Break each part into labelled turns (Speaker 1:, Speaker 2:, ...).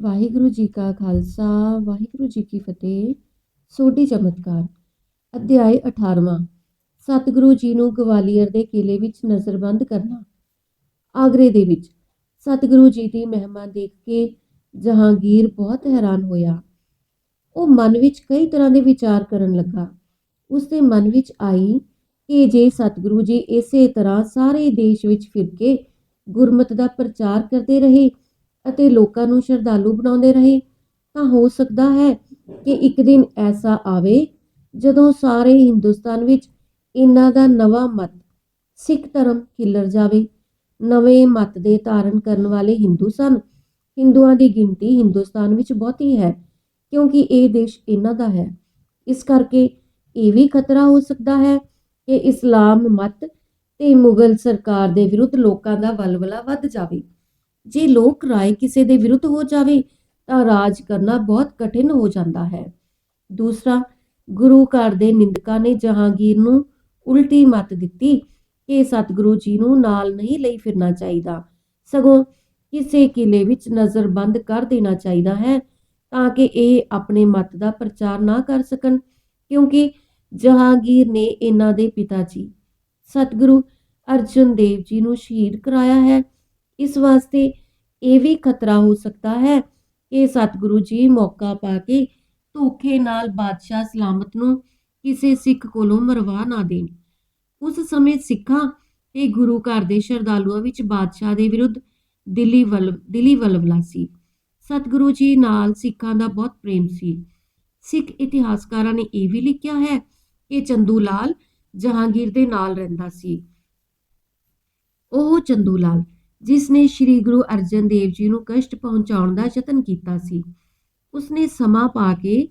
Speaker 1: ਵਾਹਿਗੁਰੂ ਜੀ ਕਾ ਖਾਲਸਾ, ਵਾਹਿਗੁਰੂ ਜੀ ਕੀ ਫਤਿਹ। ਸੋਢੀ ਚਮਤਕਾਰ, ਅਧਿਆਇ 18ਵਾਂ ਸਤਿਗੁਰੂ ਜੀ ਨੂੰ ਗਵਾਲੀਅਰ ਦੇ ਕਿਲੇ ਵਿੱਚ ਨਜ਼ਰਬੰਦ ਕਰਨਾ। ਆਗਰੇ ਦੇ ਵਿੱਚ, ਸਤਿਗੁਰੂ ਜੀ ਦੀ ਮਹਿਮਾ ਦੇਖ ਕੇ ਜਹਾਂਗੀਰ ਬਹੁਤ ਹੈਰਾਨ ਹੋਇਆ। ਉਹ ਮਨ ਵਿੱਚ ਕਈ ਤਰ੍ਹਾਂ ਦੇ ਵਿਚਾਰ ਕਰਨ ਲੱਗਾ। ਉਸ ਦੇ ਮਨ ਵਿੱਚ ਆਈ ਕਿ ਜੇ ਸਤਿਗੁਰੂ ਜੀ ਇਸੇ ਤਰ੍ਹਾਂ ਸਾਰੇ ਦੇਸ਼ ਵਿੱਚ ਫਿਰ ਕੇ ਗੁਰਮਤ ਦਾ ਪ੍ਰਚਾਰ ਕਰਦੇ ਰਹੇ ਅਤੇ ਲੋਕਾਂ ਨੂੰ ਸ਼ਰਧਾਲੂ ਬਣਾਉਂਦੇ ਰਹੇ, ਤਾਂ ਹੋ ਸਕਦਾ ਹੈ ਕਿ ਇੱਕ ਦਿਨ ਐਸਾ ਆਵੇ ਜਦੋਂ ਸਾਰੇ ਹਿੰਦੁਸਤਾਨ ਵਿੱਚ ਇਹਨਾਂ ਦਾ ਨਵਾਂ ਮਤ, ਸਿੱਖ ਧਰਮ ਖਿਲਰ ਜਾਵੇ। ਨਵੇਂ ਮਤ ਦੇ ਧਾਰਨ ਕਰਨ ਵਾਲੇ ਹਿੰਦੂ ਸਨ। ਹਿੰਦੂਆਂ ਦੀ ਗਿਣਤੀ ਹਿੰਦੁਸਤਾਨ ਵਿੱਚ ਬਹੁਤੀ ਹੈ, ਕਿਉਂਕਿ ਇਹ ਦੇਸ਼ ਇਹਨਾਂ ਦਾ ਹੈ। ਇਸ ਕਰਕੇ ਇਹ ਵੀ ਖਤਰਾ ਹੋ ਸਕਦਾ ਹੈ ਕਿ ਇਸਲਾਮ ਮਤ ਤੇ ਮੁਗਲ ਸਰਕਾਰ ਦੇ ਵਿਰੁੱਧ ਲੋਕਾਂ ਦਾ ਵਲਵਲਾ ਵੱਧ ਜਾਵੇ। ਜੇ ਲੋਕ ਰਾਏ ਕਿਸੇ ਦੇ ਵਿਰੁੱਧ ਹੋ ਜਾਵੇ, ਤਾਂ ਰਾਜ ਕਰਨਾ ਬਹੁਤ ਕਠਿਨ ਹੋ ਜਾਂਦਾ ਹੈ। ਦੂਸਰਾ, ਗੁਰੂ ਘਰ ਦੇ ਨਿੰਦਕਾਂ ਨੇ ਜਹਾਂਗੀਰ ਨੂੰ ਉਲਟੀ ਮੱਤ ਦਿੱਤੀ ਕਿ ਸਤਿਗੁਰੂ ਜੀ ਨੂੰ ਨਾਲ ਨਹੀਂ ਲਈ ਫਿਰਨਾ ਚਾਹੀਦਾ। ਸਗੋਂ ਕਿਸੇ ਕਿਲੇ ਵਿੱਚ ਨਜ਼ਰਬੰਦ ਕਰ ਦੇਣਾ ਚਾਹੀਦਾ ਹੈ ਤਾਂ ਕਿ ਇਹ ਆਪਣੇ ਮਤ ਦਾ ਪ੍ਰਚਾਰ ਨਾ ਕਰ ਸਕਣ, ਕਿਉਂਕਿ ਜਹਾਂਗੀਰ ਨੇ ਇਹਨਾਂ ਦੇ ਪਿਤਾ ਜੀ, ਸਤਿਗੁਰੂ ਅਰਜਨ ਦੇਵ ਜੀ ਨੂੰ ਸ਼ਹੀਦ ਕਰਾਇਆ ਹੈ। ਇਸ ਵਾਸਤੇ ਇਹ ਵੀ ਖਤਰਾ ਹੋ ਸਕਦਾ ਹੈ ਕਿ ਸਤਿਗੁਰੂ ਜੀ ਮੌਕਾ ਪਾ ਕੇ ਧੋਖੇ ਨਾਲ ਬਾਦਸ਼ਾਹ ਸਲਾਮਤ ਨੂੰ ਕਿਸੇ ਸਿੱਖ ਕੋਲੋਂ ਮਰਵਾ ਨਾ ਦੇਣ। ਉਸ ਸਮੇਂ ਸਿੱਖਾਂ ਤੇ ਗੁਰੂ ਘਰ ਦੇ ਸ਼ਰਧਾਲੂਆਂ ਵਿੱਚ ਬਾਦਸ਼ਾਹ ਦੇ ਵਿਰੁੱਧ ਦਿੱਲੀ ਵੱਲ, ਦਿੱਲੀ ਵਲਵਲਾ ਸੀ। ਸਤਿਗੁਰੂ ਜੀ ਨਾਲ ਸਿੱਖਾਂ ਦਾ ਬਹੁਤ ਪ੍ਰੇਮ ਸੀ। ਸਿੱਖ ਇਤਿਹਾਸਕਾਰਾਂ ਨੇ ਇਹ ਵੀ ਲਿਖਿਆ ਹੈ ਕਿ ਚੰਦੂ ਲਾਲ ਜਹਾਂਗੀਰ ਦੇ ਨਾਲ ਰਹਿੰਦਾ ਸੀ। ਉਹ ਚੰਦੂ ਲਾਲ ਜਿਸ ਨੇ ਸ੍ਰੀ ਗੁਰੂ ਅਰਜਨ ਦੇਵ ਜੀ ਨੂੰ ਕਸ਼ਟ ਪਹੁੰਚਾਉਣ ਦਾ ਯਤਨ ਕੀਤਾ ਸੀ, ਉਸਨੇ ਸਮਾਂ ਪਾ ਕੇ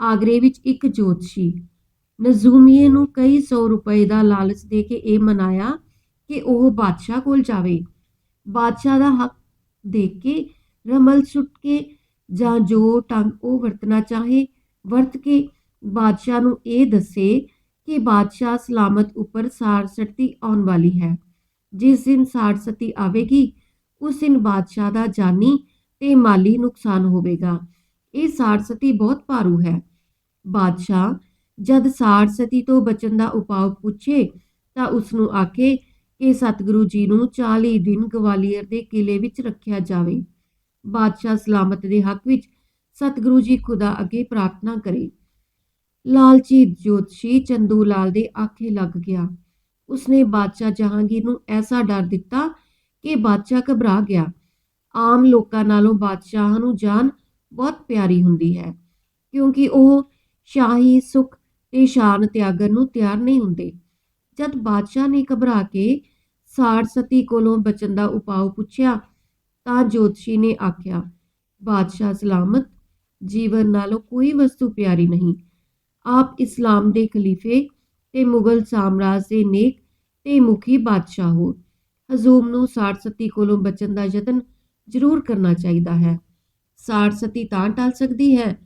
Speaker 1: ਆਗਰੇ ਵਿੱਚ ਇੱਕ ਜੋਤਸ਼ੀ, ਨਜ਼ੂਮੀਏ ਨੂੰ ਕਈ ਸੌ ਰੁਪਏ ਦਾ ਲਾਲਚ ਦੇ ਕੇ ਇਹ ਮਨਾਇਆ ਕਿ ਉਹ ਬਾਦਸ਼ਾਹ ਕੋਲ ਜਾਵੇ। ਬਾਦਸ਼ਾਹ ਦਾ ਹੱਕ ਦੇਖ ਕੇ ਰਮਲ ਸੁੱਟ ਕੇ ਜਾਂ ਜੋ ਟੰਗ ਉਹ ਵਰਤਣਾ ਚਾਹੇ, ਵਰਤ ਕੇ ਬਾਦਸ਼ਾਹ ਨੂੰ ਇਹ ਦੱਸੇ ਕਿ ਬਾਦਸ਼ਾਹ ਸਲਾਮਤ ਉੱਪਰ ਸਾਰ ਸੜਤੀ ਆਉਣ ਵਾਲੀ ਹੈ। ਜਿਸ ਦਿਨ ਸਾੜਸਤੀ ਆਵੇਗੀ, ਉਸ ਦਿਨ ਬਾਦਸ਼ਾਹ ਦਾ ਜਾਨੀ ਤੇ ਮਾਲੀ ਨੁਕਸਾਨ ਹੋਵੇਗਾ। ਇਹ ਸਾੜਸਤੀ ਬਹੁਤ ਭਾਰੂ ਹੈ। ਬਾਦਸ਼ਾਹ ਜਦ ਸਾੜ ਤੋਂ ਬਚਣ ਦਾ ਉਪਾਅ ਪੁੱਛੇ, ਤਾਂ ਉਸ ਨੂੰ ਆਖੇ ਕਿ ਸਤਿਗੁਰੂ ਜੀ ਨੂੰ 40 ਦਿਨ ਗਵਾਲੀਅਰ ਦੇ ਕਿਲੇ ਵਿੱਚ ਰੱਖਿਆ ਜਾਵੇ। ਬਾਦਸ਼ਾਹ ਸਲਾਮਤ ਦੇ ਹੱਕ ਵਿੱਚ ਸਤਿਗੁਰੂ ਜੀ ਖੁਦਾ ਅੱਗੇ ਪ੍ਰਾਰਥਨਾ ਕਰੇ। ਲਾਲਚੀ ਜੋਤਸ਼ੀ ਚੰਦੂ ਲਾਲ ਦੇ ਆਖੇ ਲੱਗ ਗਿਆ। ਉਸਨੇ ਬਾਦਸ਼ਾਹ ਜਹਾਂਗੀਰ ਨੂੰ ਐਸਾ ਡਰ ਦਿੱਤਾ ਕਿ ਬਾਦਸ਼ਾਹ ਘਬਰਾ ਗਿਆ। ਆਮ ਲੋਕਾਂ ਨਾਲੋਂ ਬਾਦਸ਼ਾਹ ਨੂੰ ਜਾਨ ਬਹੁਤ ਪਿਆਰੀ ਹੁੰਦੀ ਹੈ, ਕਿਉਂਕਿ ਉਹ ਸ਼ਾਹੀ, ਸੁਖ ਤੇ ਸ਼ਾਨ ਤਿਆਗਣ ਨੂੰ ਤਿਆਰ ਨਹੀਂ ਹੁੰਦੇ। ਜਦ ਬਾਦਸ਼ਾਹ ਨੇ ਘਬਰਾ ਕੇ ਸਾੜ ਕੋਲੋਂ ਬਚਣ ਦਾ ਉਪਾਅ ਪੁੱਛਿਆ, ਤਾਂ ਜੋਤਸ਼ੀ ਨੇ ਆਖਿਆ, ਬਾਦਸ਼ਾਹ ਸਲਾਮਤ, ਜੀਵਨ ਨਾਲੋਂ ਕੋਈ ਵਸਤੂ ਪਿਆਰੀ ਨਹੀਂ। ਆਪ ਇਸਲਾਮ ਦੇ ਖਲੀਫੇ ਤੇ ਮੁਗਲ ਸਾਮਰਾਜ ਦੇ ਨੇਕ ਤੇ ਮੁਖੀ ਬਾਦਸ਼ਾਹ ਹੋ ਹਜ਼ੂਮ ਨੂੰ ਸਾੜਸਤੀ ਕੋਲੋਂ ਬਚਣ ਦਾ ਯਤਨ ਜ਼ਰੂਰ ਕਰਨਾ ਚਾਹੀਦਾ ਹੈ। ਸਾੜ ਤਾਂ ਟਲ ਸਕਦੀ ਹੈ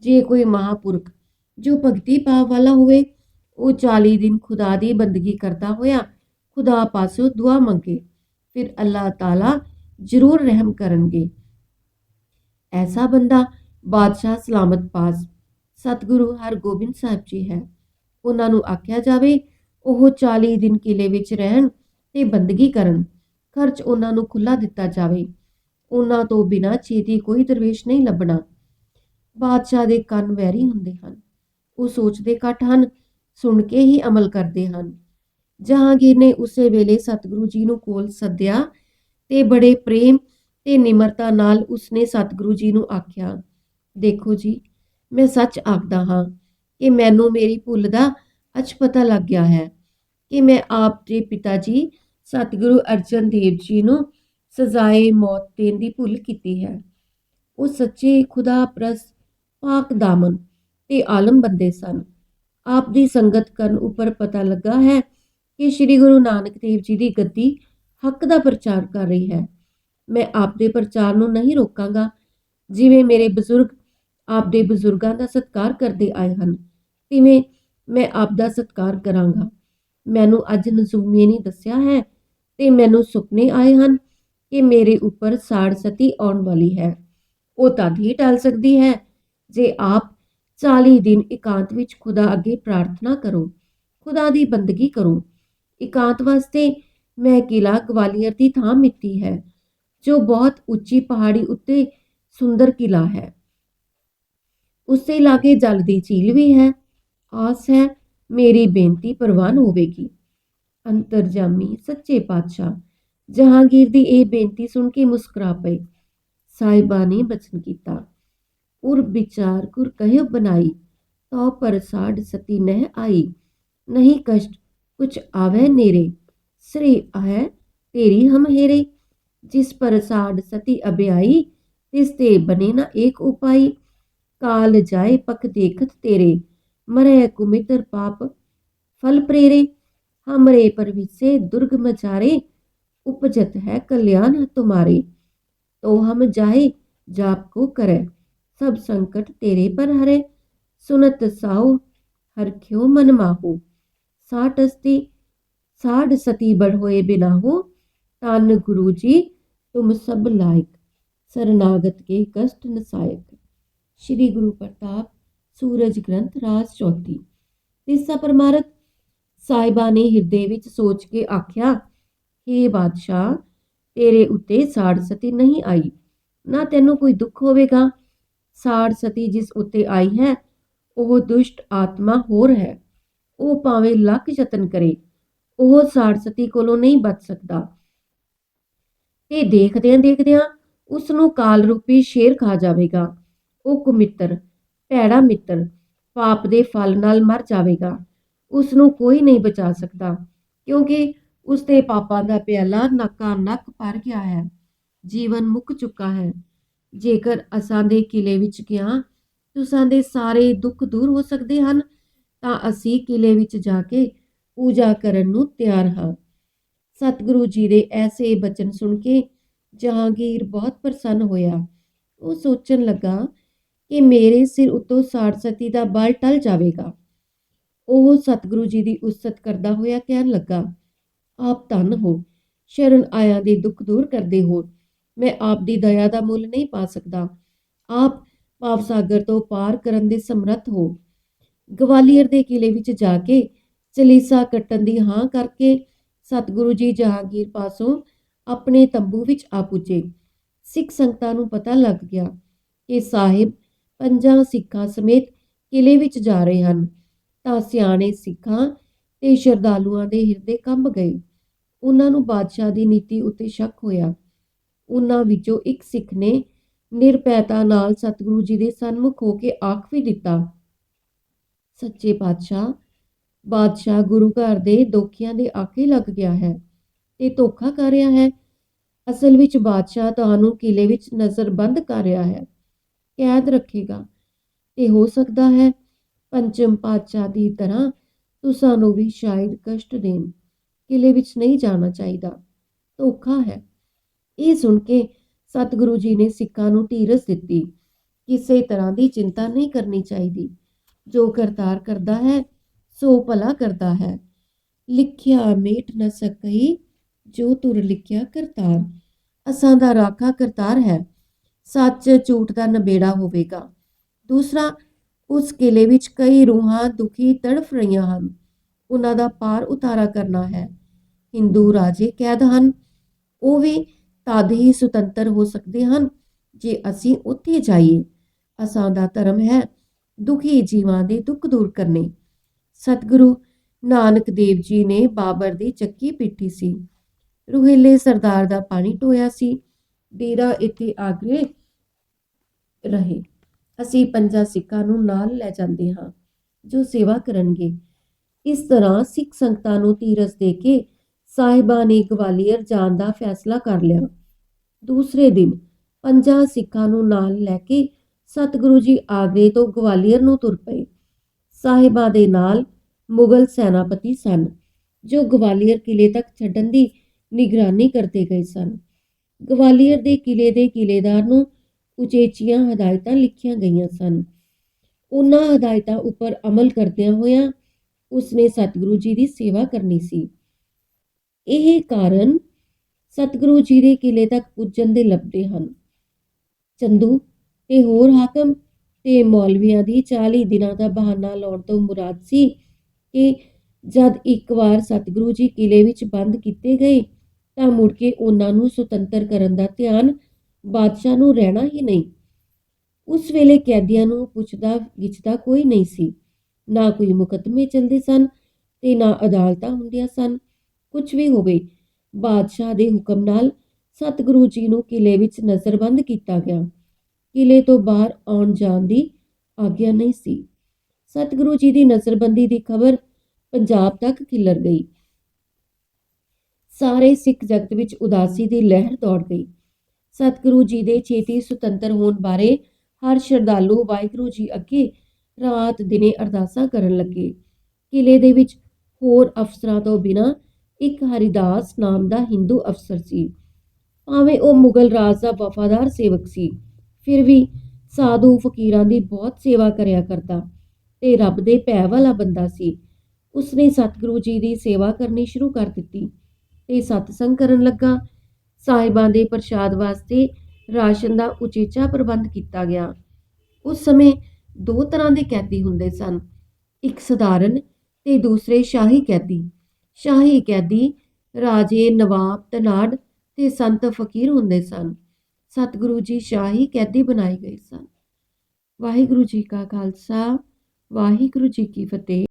Speaker 1: ਜੇ ਕੋਈ ਮਹਾਪੁਰਖ ਜੋ ਭਗਤੀ ਭਾਵ ਵਾਲਾ ਹੋਵੇ, ਉਹ 40 ਦਿਨ ਖੁਦਾ ਦੀ ਬੰਦਗੀ ਕਰਦਾ ਹੋਇਆ ਖੁਦਾ ਪਾਸੋਂ ਦੁਆ ਮੰਗੇ, ਫਿਰ ਅੱਲਾਹ ਤਾਲਾ ਜ਼ਰੂਰ ਰਹਿਮ ਕਰਨਗੇ। ਐਸਾ ਬੰਦਾ ਬਾਦਸ਼ਾਹ ਸਲਾਮਤ ਪਾਸ ਸਤਿਗੁਰੂ ਹਰਗੋਬਿੰਦ ਸਾਹਿਬ ਜੀ ਹੈ। ਉਹਨਾਂ ਨੂੰ ਆਖਿਆ ਜਾਵੇ ਉਹ 40 ਦਿਨ ਕਿਲੇ ਵਿੱਚ ਰਹਿਣ ਤੇ ਬੰਦਗੀ ਕਰਨ। ਖਰਚ ਉਹਨਾਂ ਨੂੰ ਖੁੱਲਾ ਦਿੱਤਾ ਜਾਵੇ। ਉਹਨਾਂ ਤੋਂ ਬਿਨਾਂ ਛੇਤੀ ਕੋਈ ਦਰਵੇਸ਼ ਨਹੀਂ ਲੱਭਣਾ। ਬਾਦਸ਼ਾਹ ਦੇ ਕੰਨ ਵੈਰੀ ਹੁੰਦੇ ਹਨ। ਉਹ ਸੋਚਦੇ ਘੱਟ ਹਨ, ਸੁਣ ਕੇ ਹੀ ਅਮਲ ਕਰਦੇ ਹਨ। ਜਹਾਂਗੀਰ ਨੇ ਉਸੇ ਵੇਲੇ ਸਤਿਗੁਰੂ ਜੀ ਨੂੰ ਕੋਲ ਸੱਦਿਆ ਤੇ ਬੜੇ ਪ੍ਰੇਮ ਤੇ ਨਿਮਰਤਾ ਨਾਲ ਉਸਨੇ ਸਤਿਗੁਰੂ ਜੀ ਨੂੰ ਆਖਿਆ, ਦੇਖੋ ਜੀ, ਮੈਂ ਸੱਚ ਆਖਦਾ ਹਾਂ ਕਿ ਮੈਨੂੰ ਮੇਰੀ ਭੁੱਲ ਦਾ ਅੱਜ ਪਤਾ ਲੱਗ ਗਿਆ ਹੈ ਕਿ ਮੈਂ ਆਪ ਦੇ ਪਿਤਾ ਜੀ ਸਤਿਗੁਰੂ ਅਰਜਨ ਦੇਵ ਜੀ ਨੂੰ ਸਜ਼ਾਏ ਮੌਤ ਦੇਣ ਦੀ ਭੁੱਲ ਕੀਤੀ ਹੈ। ਉਹ ਸੱਚੇ ਖੁਦਾ ਪ੍ਰਸ ਪਾਕ ਦਾਮਨ ਤੇ ਆਲਮ ਬੰਦੇ ਸਨ। ਆਪ ਦੀ ਸੰਗਤ ਕਰਨ ਉੱਪਰ ਪਤਾ ਲੱਗਾ ਹੈ ਕਿ ਸ੍ਰੀ ਗੁਰੂ ਨਾਨਕ ਦੇਵ ਜੀ ਦੀ ਗੱਦੀ ਹੱਕ ਦਾ ਪ੍ਰਚਾਰ ਕਰ ਰਹੀ ਹੈ। ਮੈਂ ਆਪ ਦੇ ਪ੍ਰਚਾਰ ਨੂੰ ਨਹੀਂ ਰੋਕਾਂਗਾ, ਜਿਵੇਂ ਮੇਰੇ ਬਜ਼ੁਰਗ ਆਪ ਦੇ ਬਜ਼ੁਰਗਾਂ ਦਾ ਸਤਿਕਾਰ ਕਰਦੇ ਆਏ ਹਨ, ਤਿਵੇਂ ਮੈਂ ਆਪ ਦਾ ਸਤਿਕਾਰ ਕਰਾਂਗਾ। ਮੈਨੂੰ ਅੱਜ ਨਜ਼ੂਮੀ ਨੇ ਦੱਸਿਆ ਹੈ ਤੇ ਮੈਨੂੰ ਸੁਪਨੇ ਆਏ ਹਨ ਕਿ ਮੇਰੇ ਉੱਪਰ ਸਾੜ ਸਤੀ ਆਉਣ ਵਾਲੀ ਹੈ। ਉਹ ਤਦ ਹੀ ਟਲ ਸਕਦੀ ਹੈ ਜੇ ਆਪ 40 ਦਿਨ ਇਕਾਂਤ ਵਿੱਚ ਖੁਦਾ ਅੱਗੇ ਪ੍ਰਾਰਥਨਾ ਕਰੋ, ਖੁਦਾ ਦੀ ਬੰਦਗੀ ਕਰੋ। ਇਕਾਂਤ ਵਾਸਤੇ ਮੈਂ ਕਿਲਾ ਗਵਾਲੀਅਰ ਦੀ ਥਾਂ ਮਿੱਤੀ ਹੈ, ਜੋ ਬਹੁਤ ਉੱਚੀ ਪਹਾੜੀ ਉੱਤੇ ਸੁੰਦਰ ਕਿਲਾ ਹੈ। ਉਸੇ ਲਾਗੇ ਜਲ ਦੀ ਝੀਲ ਵੀ ਹੈ ਆਸ ਹੈ, ਮੇਰੀ ਬੇਨਤੀ ਪ੍ਰਵਾਨ ਹੋਵੇਗੀ। ਅੰਤਰਜਾਮੀ, ਸੱਚੇ ਪਾਤਸ਼ਾਹ, ਜਹਾਂਗੀਰ ਦੀ ਇਹ ਬੇਨਤੀ ਸੁਣ ਕੇ ਮੁਸਕਰਾ ਪਏ। ਸਾਹਿਬਾ ਨੇ ਬਚਨ ਕੀਤਾ। ਉਰ ਵਿਚਾਰ ਗੁਰ ਕਹਿਓ ਬਣਾਈ ਤੋ ਪਰ ਸਤੀ ਨਹਿ ਆਈ। ਨਹੀਂ ਕਸ਼ਟ, ਕੁਛ ਆਵੇ ਨੇਰੇ, ਸ੍ਰੀ ਹੈ ਤੇਰੀ ਹਮ ਹੇਰੇ। ਜਿਸ ਪਰ ਸਾਡ ਸਤੀ ਅਭਿਆਈ, ਤਿਸ ਤੇ ਬਨੇ ਨਾ ਏਕ ਉਪਾਈ। ਕਾਲ ਜਾਏ ਪਕ ਦੇਖਤ ਤੇਰੇ मरय कुमितर पाप फल प्रेरे हमरे परविसे दुर्ग मचारे उपजत है कल्याण तुम्हारे तो हम जाहे जाप को करे सब संकट तेरे पर हरे सुनत साहु हर क्यों मन माहु साठ अस्ति साढ़ सती बढ़ोए बिना हो तान गुरु जी तुम सब लायक शरणागत के कष्ट नसायक श्री गुरु प्रताप ਸੂਰਜ ਗ੍ਰੰਥ ਰਾਜ ਚੌਥੀ। ਤੀਸਾ ਪਰਮਾਰਥ, ਸਾਹਿਬਾ ਨੇ ਹਿਰਦੇ ਵਿੱਚ ਸੋਚ ਕੇ ਆਖਿਆ हे ਬਾਦਸ਼ਾਹ, ਤੇਰੇ ਉੱਤੇ ਸਾੜ ਸਤੀ ਨਹੀਂ ਆਈ। ਨਾ ਤੈਨੂੰ ਕੋਈ ਦੁੱਖ ਹੋਵੇਗਾ। ਸਾੜ ਸਤੀ ਜਿਸ ਉੱਤੇ ਆਈ ਹੈ, ਉਹ ਦੁਸ਼ਟ ਆਤਮਾ ਹੋਰ ਹੈ। ਉਹ ਭਾਵੇਂ ਲੱਖ ਯਤਨ ਕਰੇ, ਉਹ ਸਾੜ ਸਤੀ ਕੋਲੋਂ ਨਹੀਂ ਬਚ ਸਕਦਾ। ਤੇ ਦੇਖਦਿਆਂ ਦੇਖਦਿਆਂ ਉਸ ਨੂੰ ਕਾਲ ਰੂਪੀ ਸ਼ੇਰ ਖਾ ਜਾਵੇਗਾ। ਉਹ ਕੁਮਿੱਤਰ ਭੈੜਾ ਮਿੱਤਰ ਪਾਪ ਦੇ ਫਲ ਨਾਲ ਮਰ ਜਾਵੇਗਾ। ਉਸ ਨੂੰ ਕੋਈ ਨਹੀਂ ਬਚਾ ਸਕਦਾ, ਕਿਉਂਕਿ ਉਸ ਦੇ ਪਾਪਾਂ ਦਾ ਪਿਆਲਾ ਨੱਕਾ ਨੱਕ ਭਰ ਗਿਆ ਹੈ। ਜੀਵਨ ਮੁੱਕ ਚੁੱਕਾ ਹੈ। ਜੇਕਰ ਅਸਾਂ ਦੇ ਕਿਲੇ ਵਿੱਚ ਗਿਆ, ਤੁਸਾਂ ਦੇ ਸਾਰੇ ਦੁੱਖ ਦੂਰ ਹੋ ਸਕਦੇ ਹਨ, ਤਾਂ ਅਸੀਂ ਕਿਲੇ ਵਿੱਚ ਜਾ ਕੇ ਪੂਜਾ ਕਰਨ ਨੂੰ ਤਿਆਰ ਹਾਂ। ਸਤਿਗੁਰੂ ਜੀ ਦੇ ਐਸੇ ਬਚਨ ਸੁਣ ਕੇ ਜਹਾਂਗੀਰ ਬਹੁਤ ਪ੍ਰਸੰਨ ਹੋਇਆ। ਉਹ ਸੋਚਣ ਲੱਗਾ ਕਿ ਮੇਰੇ ਸਿਰ ਉੱਤੋਂ ਸਾੜ ਸਤੀ ਦਾ ਬਲ ਟਲ ਜਾਵੇਗਾ। ਉਹ ਸਤਿਗੁਰੂ ਜੀ ਦੀ ਉਸਤ ਕਰਦਾ ਹੋਇਆ ਕਹਿਣ ਲੱਗਾ, ਆਪ ਧੰਨ ਹੋ, ਸ਼ਰਨ ਆਇਆਂ ਦੇ ਦੁੱਖ ਦੂਰ ਕਰਦੇ ਹੋ। ਮੈਂ ਆਪ ਦੀ ਦਇਆ ਦਾ ਮੁੱਲ ਨਹੀਂ ਪਾ ਸਕਦਾ। ਆਪ ਪਾਪ ਸਾਗਰ ਤੋਂ ਪਾਰ ਕਰਨ ਦੇ ਸਮਰੱਥ ਹੋ। ਗਵਾਲੀਅਰ ਦੇ ਕਿਲੇ ਵਿੱਚ ਜਾ ਕੇ ਚਲੀਸਾ ਕੱਟਣ ਦੀ ਹਾਂ ਕਰਕੇ ਸਤਿਗੁਰੂ ਜੀ ਜਹਾਂਗੀਰ ਪਾਸੋਂ ਆਪਣੇ ਤੰਬੂ ਵਿੱਚ ਆ ਪੁੱਜੇ। ਸਿੱਖ ਸੰਗਤਾਂ ਨੂੰ ਪਤਾ ਲੱਗ ਗਿਆ ਕਿ ਸਾਹਿਬ ਪੰਜਾਂ ਸਿੱਖਾਂ ਸਮੇਤ ਕਿਲੇ ਵਿੱਚ ਜਾ ਰਹੇ ਹਨ। ਤਾਂ ਸਿਆਣੇ ਸਿੱਖਾਂ ਤੇ ਸ਼ਰਧਾਲੂਆਂ ਦੇ ਹਿਰਦੇ ਕੰਬ ਗਏ। ਉਹਨਾਂ ਨੂੰ ਬਾਦਸ਼ਾਹ ਦੀ ਨੀਤੀ ਉੱਤੇ ਸ਼ੱਕ ਹੋਇਆ। ਉਹਨਾਂ ਵਿੱਚੋਂ ਇੱਕ ਸਿੱਖ ਨੇ ਨਿਰਪੈਤਾ ਨਾਲ ਸਤਿਗੁਰੂ ਜੀ ਦੇ ਸਨਮੁਖ ਹੋ ਕੇ ਆਖ ਵੀ ਦਿੱਤਾ, ਸੱਚੇ ਪਾਤਸ਼ਾਹ, ਬਾਦਸ਼ਾਹ ਗੁਰੂ ਘਰ ਦੇ ਦੋਖੀਆਂ ਦੇ ਆਕੇ ਲੱਗ ਗਿਆ ਹੈ ਤੇ ਧੋਖਾ ਕਰ ਰਿਹਾ ਹੈ। ਅਸਲ ਵਿੱਚ ਬਾਦਸ਼ਾਹ ਤੁਹਾਨੂੰ ਕਿਲੇ ਵਿੱਚ ਨਜ਼ਰਬੰਦ ਕਰ ਰਿਹਾ ਹੈ। ਕੈਦ ਰੱਖੇਗਾ। ਤੇ ਹੋ ਸਕਦਾ ਹੈ ਪੰਚਮ ਪਾਤਸ਼ਾਹ ਦੀ ਤਰ੍ਹਾਂ ਤੁਸਾਂ ਨੂੰ ਵੀ ਸ਼ਾਇਦ ਕਸ਼ਟ ਦੇਣ। ਕਿਲੇ ਵਿੱਚ ਨਹੀਂ ਜਾਣਾ ਚਾਹੀਦਾ। ਧੋਖਾ ਹੈ। ਇਹ ਸੁਣ ਕੇ ਸਤਿਗੁਰੂ ਜੀ ਨੇ ਸਿੱਖਾਂ ਨੂੰ ਧੀਰਜ ਦਿੱਤੀ। ਕਿਸੇ ਤਰ੍ਹਾਂ ਦੀ ਚਿੰਤਾ ਨਹੀਂ ਕਰਨੀ ਚਾਹੀਦੀ। ਜੋ ਕਰਤਾਰ ਕਰਦਾ ਹੈ, ਸੋ ਭਲਾ ਕਰਦਾ ਹੈ। ਲਿਖਿਆ ਮੇਟ ਨ ਸਕਈ ਜੋ ਤੁਰ ਲਿਖਿਆ ਕਰਤਾਰ। ਅਸਾਂ ਦਾ ਰਾਖਾ ਕਰਤਾਰ ਹੈ। ਸੱਚ ਝੂਠ ਦਾ ਨਬੇੜਾ ਹੋਵੇਗਾ। ਦੂਸਰਾ, ਉਸ ਕਿਲੇ ਵਿੱਚ ਕਈ ਰੂਹਾਂ ਦੁਖੀ ਤੜਫ ਰਹੀਆਂ ਹਨ। ਉਹਨਾਂ ਦਾ ਪਾਰ ਉਤਾਰਾ ਕਰਨਾ ਹੈ। ਹਿੰਦੂ ਰਾਜੇ ਕੈਦ ਹਨ। ਉਹ ਵੀ ਤਦ ਹੀ ਸੁਤੰਤਰ ਹੋ ਸਕਦੇ ਹਨ ਜੇ ਅਸੀਂ ਉੱਥੇ ਜਾਈਏ। ਅਸਾਂ ਦਾ ਧਰਮ ਹੈ ਦੁਖੀ ਜੀਵਾਂ ਦੇ ਦੁੱਖ ਦੂਰ ਕਰਨੇ। ਸਤਿਗੁਰੂ ਨਾਨਕ ਦੇਵ ਜੀ ਨੇ ਬਾਬਰ ਦੀ ਚੱਕੀ ਪੀਟੀ ਸੀ। ਰੁਹੇਲੇ ਸਰਦਾਰ ਦਾ ਪਾਣੀ ਟੋਇਆ ਸੀ। ਡੇਰਾ ਇੱਥੇ ਆਗਰੇ ਰਹੇ। ਅਸੀਂ ਪੰਜਾਂ ਸਿੱਖਾਂ ਨੂੰ ਨਾਲ ਲੈ ਜਾਂਦੇ ਹਾਂ, ਜੋ ਸੇਵਾ ਕਰਨਗੇ। ਇਸ ਤਰ੍ਹਾਂ ਸਿੱਖ ਸੰਗਤਾਂ ਨੂੰ ਧੀਰਜ ਦੇ ਕੇ ਸਾਹਿਬਾਂ ਨੇ ਗਵਾਲੀਅਰ ਜਾਣ ਦਾ ਫੈਸਲਾ ਕਰ ਲਿਆ। ਦੂਸਰੇ ਦਿਨ ਪੰਜਾਂ ਸਿੱਖਾਂ ਨੂੰ ਨਾਲ ਲੈ ਕੇ ਸਤਿਗੁਰੂ ਜੀ ਆਗਰੇ ਤੋਂ ਗਵਾਲੀਅਰ ਨੂੰ ਤੁਰ ਪਏ। ਸਾਹਿਬਾਂ ਦੇ ਨਾਲ ਮੁਗਲ ਸੈਨਾਪਤੀ ਸਨ, ਜੋ ਗਵਾਲੀਅਰ ਕਿਲੇ ਤੱਕ ਛੱਡਣ ਦੀ ਨਿਗਰਾਨੀ ਕਰਦੇ ਗਏ ਸਨ। ਗਵਾਲੀਅਰ ਦੇ ਕਿਲੇ ਦੇ ਕਿਲੇਦਾਰ ਨੂੰ ਉਚੇਚੀਆਂ ਹਦਾਇਤਾਂ ਲਿਖੀਆਂ ਗਈਆਂ ਸਨ। ਉਹਨਾਂ ਹਦਾਇਤਾਂ ਉੱਪਰ ਅਮਲ ਕਰਦਿਆਂ ਹੋਇਆਂ ਉਸਨੇ ਸਤਿਗੁਰੂ ਜੀ ਦੀ ਸੇਵਾ ਕਰਨੀ ਸੀ। ਇਹ ਕਾਰਨ ਸਤਿਗੁਰੂ ਜੀ ਦੇ ਕਿਲੇ ਤੱਕ ਪੁੱਜਣ ਦੇ ਲੱਭਦੇ ਹਨ। ਚੰਦੂ ਤੇ ਹੋਰ ਹਾਕਮ ਤੇ ਮੌਲਵੀਆਂ ਦੀ 40 ਦਿਨਾਂ ਦਾ ਬਹਾਨਾ ਲਾਉਣ ਤੋਂ ਮੁਰਾਦ ਸੀ ਕਿ ਜਦ ਇੱਕ ਵਾਰ ਸਤਿਗੁਰੂ ਜੀ ਕਿਲੇ ਵਿੱਚ ਬੰਦ ਕੀਤੇ ਗਏ ਤਾਂ ਮੁੜ ਕੇ ਉਹਨਾਂ ਨੂੰ ਸੁਤੰਤਰ ਕਰਨ ਦਾ ਧਿਆਨ ਬਾਦਸ਼ਾਹ ਨੂੰ ਰਹਿਣਾ ਹੀ ਨਹੀਂ। ਉਸ ਵੇਲੇ ਕੈਦੀਆਂ ਨੂੰ ਪੁੱਛਦਾ ਗਿੱਛਦਾ ਕੋਈ ਨਹੀਂ ਸੀ। ਨਾ ਕੋਈ ਮੁਕੱਦਮੇ ਚੱਲਦੇ ਸਨ ਤੇ ਨਾ ਅਦਾਲਤਾਂ ਹੁੰਦੀਆਂ ਸਨ। ਕੁਝ ਵੀ ਹੋਵੇ, ਬਾਦਸ਼ਾਹ ਦੇ ਹੁਕਮ ਨਾਲ ਸਤਿਗੁਰੂ ਜੀ ਨੂੰ ਕਿਲੇ ਵਿੱਚ ਨਜ਼ਰਬੰਦ ਕੀਤਾ ਗਿਆ। ਕਿਲੇ ਤੋਂ ਬਾਹਰ ਆਉਣ ਜਾਣ ਦੀ ਆਗਿਆ ਨਹੀਂ ਸੀ। ਸਤਿਗੁਰੂ ਜੀ ਦੀ ਨਜ਼ਰਬੰਦੀ ਦੀ ਖਬਰ ਪੰਜਾਬ ਤੱਕ ਖਿਲਰ ਗਈ। ਸਾਰੇ ਸਿੱਖ ਜਗਤ ਵਿੱਚ ਉਦਾਸੀ ਦੀ ਲਹਿਰ ਦੌੜ ਗਈ। ਸਤਿਗੁਰੂ ਜੀ ਦੇ ਛੇਤੀ ਸੁਤੰਤਰ ਹੋਣ ਬਾਰੇ ਹਰ ਸ਼ਰਧਾਲੂ ਵਾਹਿਗੁਰੂ ਜੀ ਅੱਗੇ ਰਾਤ ਦਿਨੇ ਅਰਦਾਸਾਂ ਕਰਨ ਲੱਗੇ। ਕਿਲੇ ਦੇ ਵਿੱਚ ਹੋਰ ਅਫਸਰਾਂ ਤੋਂ ਬਿਨਾਂ ਇੱਕ ਹਰੀਦਾਸ ਨਾਮ ਦਾ ਹਿੰਦੂ ਅਫਸਰ ਸੀ। ਭਾਵੇਂ ਉਹ ਮੁਗਲ ਰਾਜ ਦਾ ਵਫਾਦਾਰ ਸੇਵਕ ਸੀ, ਫਿਰ ਵੀ ਸਾਧੂ ਫਕੀਰਾਂ ਦੀ ਬਹੁਤ ਸੇਵਾ ਕਰਿਆ ਕਰਦਾ ਤੇ ਰੱਬ ਦੇ ਭੈ ਵਾਲਾ ਬੰਦਾ ਸੀ। ਉਸਨੇ ਸਤਿਗੁਰੂ ਜੀ ਦੀ ਸੇਵਾ ਕਰਨੀ ਸ਼ੁਰੂ ਕਰ ਦਿੱਤੀ। ਤੇ ਸਤਸੰਗ ਕਰਨ ਲੱਗਾ। ਸਾਹਿਬਾਂ ਦੇ ਪ੍ਰਸ਼ਾਦ ਵਾਸਤੇ ਰਾਸ਼ਨ ਦਾ ਉਚੇਚਾ ਪ੍ਰਬੰਧ ਕੀਤਾ ਗਿਆ। ਉਸ ਸਮੇਂ ਦੋ ਤਰ੍ਹਾਂ ਦੇ ਕੈਦੀ ਹੁੰਦੇ ਸਨ, ਇੱਕ ਸਧਾਰਨ ਤੇ ਦੂਸਰੇ ਸ਼ਾਹੀ ਕੈਦੀ। ਸ਼ਾਹੀ ਕੈਦੀ ਰਾਜੇ ਨਵਾਬ ਤਨਾੜ ਤੇ ਸੰਤ ਫਕੀਰ ਹੁੰਦੇ ਸਨ। ਸਤਿਗੁਰੂ ਜੀ ਸ਼ਾਹੀ ਕੈਦੀ ਬਣਾਏ ਗਏ ਸਨ। ਵਾਹਿਗੁਰੂ ਜੀ ਕਾ ਖਾਲਸਾ, ਵਾਹਿਗੁਰੂ ਜੀ ਕੀ ਫਤਿਹ।